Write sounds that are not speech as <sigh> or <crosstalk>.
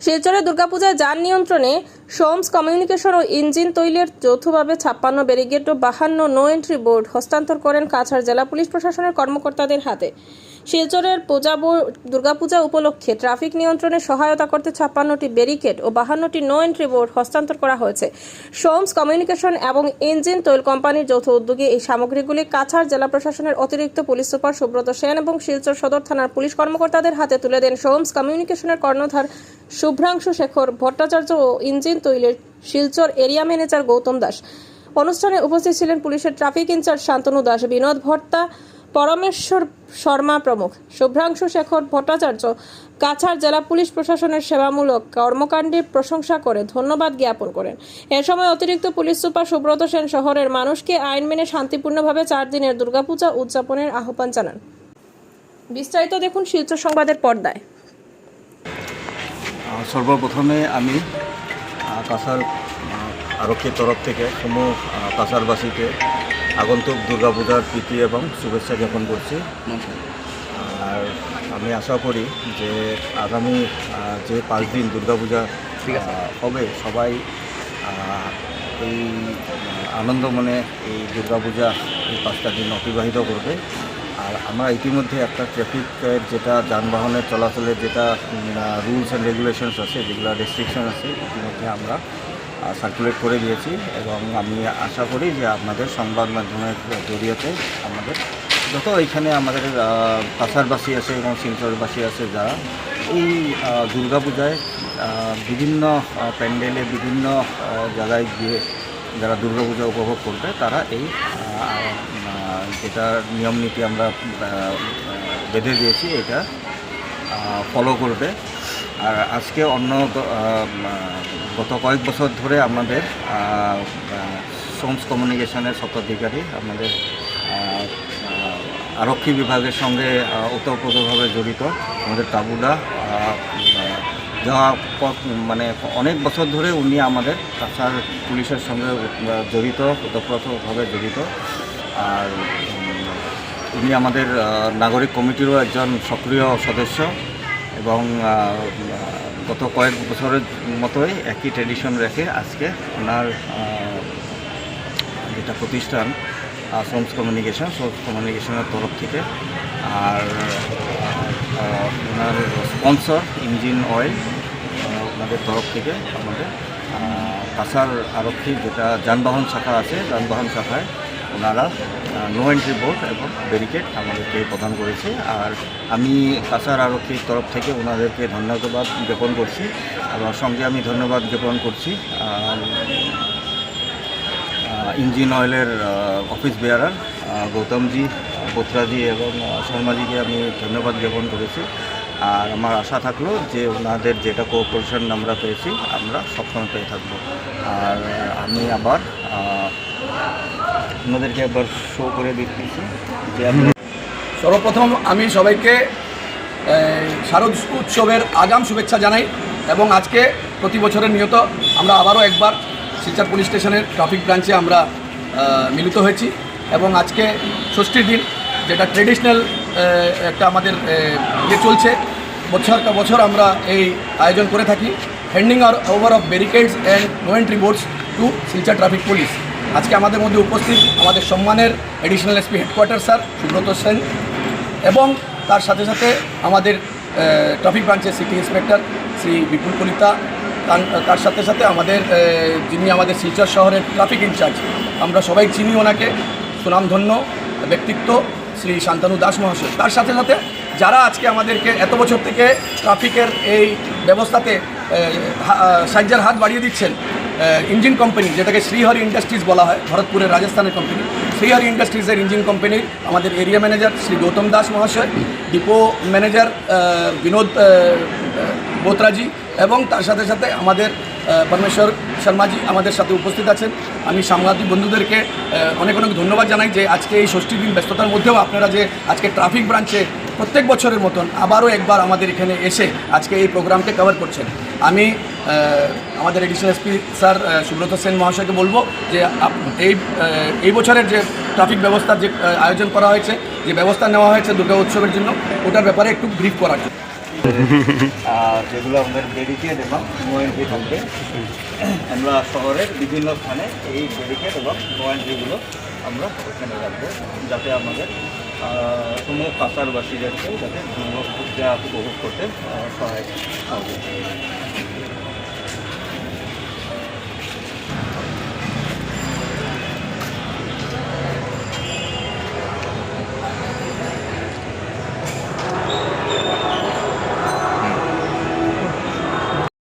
শিলচরে দুর্গাপূজায় যান নিয়ন্ত্রণে সোমস কমিউনিকেশন ও ইঞ্জিন তৈলের যৌথভাবে ছাপ্পান্ন ব্যারিগেড ও বাহান্ন নো এন্ট্রি বোর্ড হস্তান্তর করেন কাছাড় জেলা পুলিশ প্রশাসনের কর্মকর্তাদের হাতে। শিলচরের পূজা দুর্গাপূজা উপলক্ষে ট্রাফিক নিয়ন্ত্রণে সহায়তা করতে ছাপ্পান্নটি ব্যারিকেড ও বাহান্নটি নো এন্ট্রি বোর্ড হস্তান্তর করা হয়েছে। সোমস কমিউনিকেশন এবং ইঞ্জিন তৈল কোম্পানির যৌথ উদ্যোগে এই সামগ্রীগুলি কাছাড় জেলা প্রশাসনের অতিরিক্ত পুলিশ সুপার সুব্রত সেন এবং শিলচর সদর থানার পুলিশ কর্মকর্তাদের হাতে তুলে দেন সোমস কমিউনিকেশনের কর্ণধার শুভ্রাংশু শেখর, ভট্টাচার্য ও ইঞ্জিন তৈলের শিলচর এরিয়া ম্যানেজার গৌতম দাস। অনুষ্ঠানে উপস্থিত ছিলেন পুলিশের ট্রাফিক ইনচার্জ শান্তনু দাস, বিনোদ ভট্টা পরমেশ্বর শর্মা প্রমুখ, শুভ্রাংশু শেখর ভট্টাচার্য, কাছাড় জেলা পুলিশ প্রশাসনের সেবামূলক কর্মকাণ্ডের প্রশংসা করে ধন্যবাদ জ্ঞাপন করেন। এ সময় অতিরিক্ত পুলিশ সুপার সুব্রত সেন শহরের মানুষকে আইন মেনে শান্তিপূর্ণভাবে চার দিনের দুর্গাপূজা উদযাপনের আহ্বান জানান। বিস্তারিত দেখুন শিলচর সংবাদের পর্দায়। সর্বপ্রথমে আমি আহ, আরক্ষীর তরফ থেকে সমূহ আহ, কাছাড়বাসীকে আগন্তুক দুর্গাপূজার প্রীতি এবং শুভেচ্ছা জ্ঞাপন করছি। আর আমি আশা করি যে আগামী যে পাঁচ দিন দুর্গাপূজা হবে সবাই এই আনন্দ মনে এই দুর্গাপূজা এই পাঁচটা দিন অতিবাহিত করবে। আমরা ইতিমধ্যে একটা ট্রাফিকের যেটা যানবাহনের চলাচলের যেটা রুলস অ্যান্ড রেগুলেশনস আছে, যেগুলো রেস্ট্রিকশন আছে, ইতিমধ্যে আমরা সার্কুলেট করে দিয়েছি এবং আমি আশা করি যে আপনাদের সংবাদ মাধ্যমের জড়িয়েতে আমাদের যত এখানে আমাদের কাছারবাসী আছে এবং শিলচরবাসী আছে যারা, এই দুর্গাপূজায় বিভিন্ন প্যান্ডেলে বিভিন্ন জায়গায় গিয়ে যারা দুর্গাপূজা উপভোগ করবে, তারা এই যেটা নিয়ম নীতি আমরা বেঁধে দিয়েছি, এটা ফলো করবে। আর আজকে অন্য গত কয়েক বছর ধরে আমাদের সোমস কমিউনিকেশনের স্বত্বাধিকারী, আমাদের আরক্ষী বিভাগের সঙ্গে ওতপ্রোতভাবে জড়িত, আমাদের তাবুদা যা মানে অনেক বছর ধরে উনি আমাদের কাছাড় পুলিশের সঙ্গে জড়িত, ওতপ্রোতভাবে জড়িত। আর উনি আমাদের নাগরিক কমিটিরও একজন সক্রিয় সদস্য এবং গত কয়েক বছরের মতোই একই ট্রেডিশন রেখে আজকে ওনার যেটা প্রতিষ্ঠান সোমস কমিউনিকেশন সোমস কমিউনিকেশনের তরফ থেকে। আর ওনার স্পন্সর ইঞ্জিন অয়েল ওনাদের তরফ থেকে আমাদের। কাছাড় আরক্ষী যেটা যানবাহন শাখা আছে, যানবাহন শাখায় ওনারা নো এন্ট্রি বোর্ড এবং ব্যারিকেড আমাদেরকে প্রদান করেছে। আর আমি কাছাড় আরক্ষীর তরফ থেকে ওনাদেরকে ধন্যবাদ জ্ঞাপন করছি। এবং সঙ্গে আমি ধন্যবাদ জ্ঞাপন করছি। আহ, ইঞ্জিন অয়েলের অফিস বেয়ারার গৌতমজি বোত্রাজি এবং শর্মাজিকে আমি ধন্যবাদ জ্ঞাপন করেছি। আর আমার আশা থাকল যে ওনাদের যেটা কোঅপারেশন আমরা পেয়েছি আমরা সবসময় পেয়ে থাকব। আর আমি আবার আহ, ওনাদেরকে একবার শো করে দিচ্ছি যে সর্বপ্রথম আমি সবাইকে শারদ উৎসবের আগাম শুভেচ্ছা জানাই এবং আজকে প্রতি বছরের নিয়ত আমরা আবারও একবার শিলচর পুলিশ স্টেশনের ট্রাফিক ব্রাঞ্চে আমরা মিলিত হয়েছি এবং আজকে ষষ্ঠীর দিন যেটা ট্রেডিশনাল একটা আমাদের ইয়ে চলছে। বছর বছর আমরা এই আয়োজন করে থাকি। Handing R over of barricades and no entry boards to Silchar traffic police আজকে আমাদের মধ্যে উপস্থিত আমাদের সম্মানের additional SP headquarter sir Subrata Sen, এবং তার সাথে সাথে আমাদের ট্রাফিক ব্রাঞ্চের সিটি ইন্সপেক্টর শ্রী বিপুল কলিতা, তার- সাথে সাথে আমাদের যিনি আমাদের শিলচর শহরের ট্রাফিক ইনচার্জ আমরা সবাই চিনি ওনাকে, সুনামধন্য ব্যক্তিত্ব শ্রী শান্তানু দাস মহাশয়। তার সাথে সাথে যারা আজকে আমাদেরকে এত বছর থেকে ট্রাফিকের এই ব্যবস্থাতে সাহায্যের হাত বাড়িয়ে দিচ্ছেন ইঞ্জিন কোম্পানি যেটাকে শ্রীহরি ইন্ডাস্ট্রিজ বলা হয়, ভরতপুরের রাজস্থানের কোম্পানি শ্রীহরি ইন্ডাস্ট্রিজের ইঞ্জিন কোম্পানির আমাদের এরিয়া ম্যানেজার শ্রী গৌতম দাস মহাশয় ডিপো ম্যানেজার বিনোদ বোত্রাজি এবং তার সাথে সাথে আমাদের পরমেশ্বর শর্মাজি আমাদের সাথে উপস্থিত আছেন। আমি সাংবাদিক বন্ধুদেরকে অনেক অনেক ধন্যবাদ জানাই যে আজকে এই ষষ্ঠী দিন ব্যস্ততার মধ্যেও আপনারা যে আজকে ট্রাফিক ব্রাঞ্চে প্রত্যেক বছরের মতন আবারও একবার আমাদের এখানে এসে আজকে এই প্রোগ্রামকে কভার করছেন। আমি আমাদের additional SP sir Subrata Sen মহাশয়কে বলব যে এই এই বছরের যে ট্রাফিক ব্যবস্থার যে আয়োজন করা হয়েছে যে ব্যবস্থা নেওয়া হয়েছে দুর্গা উৎসবের জন্য ওটার ব্যাপারে একটু ব্রিফ করার জন্য। <laughs> যেগুলো আমাদের ব্যারিকেড এবং নো এন্ট্রি থাকবে আমরা শহরের বিভিন্ন স্থানে এই ব্যারিকেড এবং নো এন্ট্রিগুলো আমরা ওখানে রাখব যাতে আমাদের কোনো সমূহ কাছারবাসীদেরকে যাতে দুর্গাপূজা উপভোগ করতে আহ, সহায়ক হবে।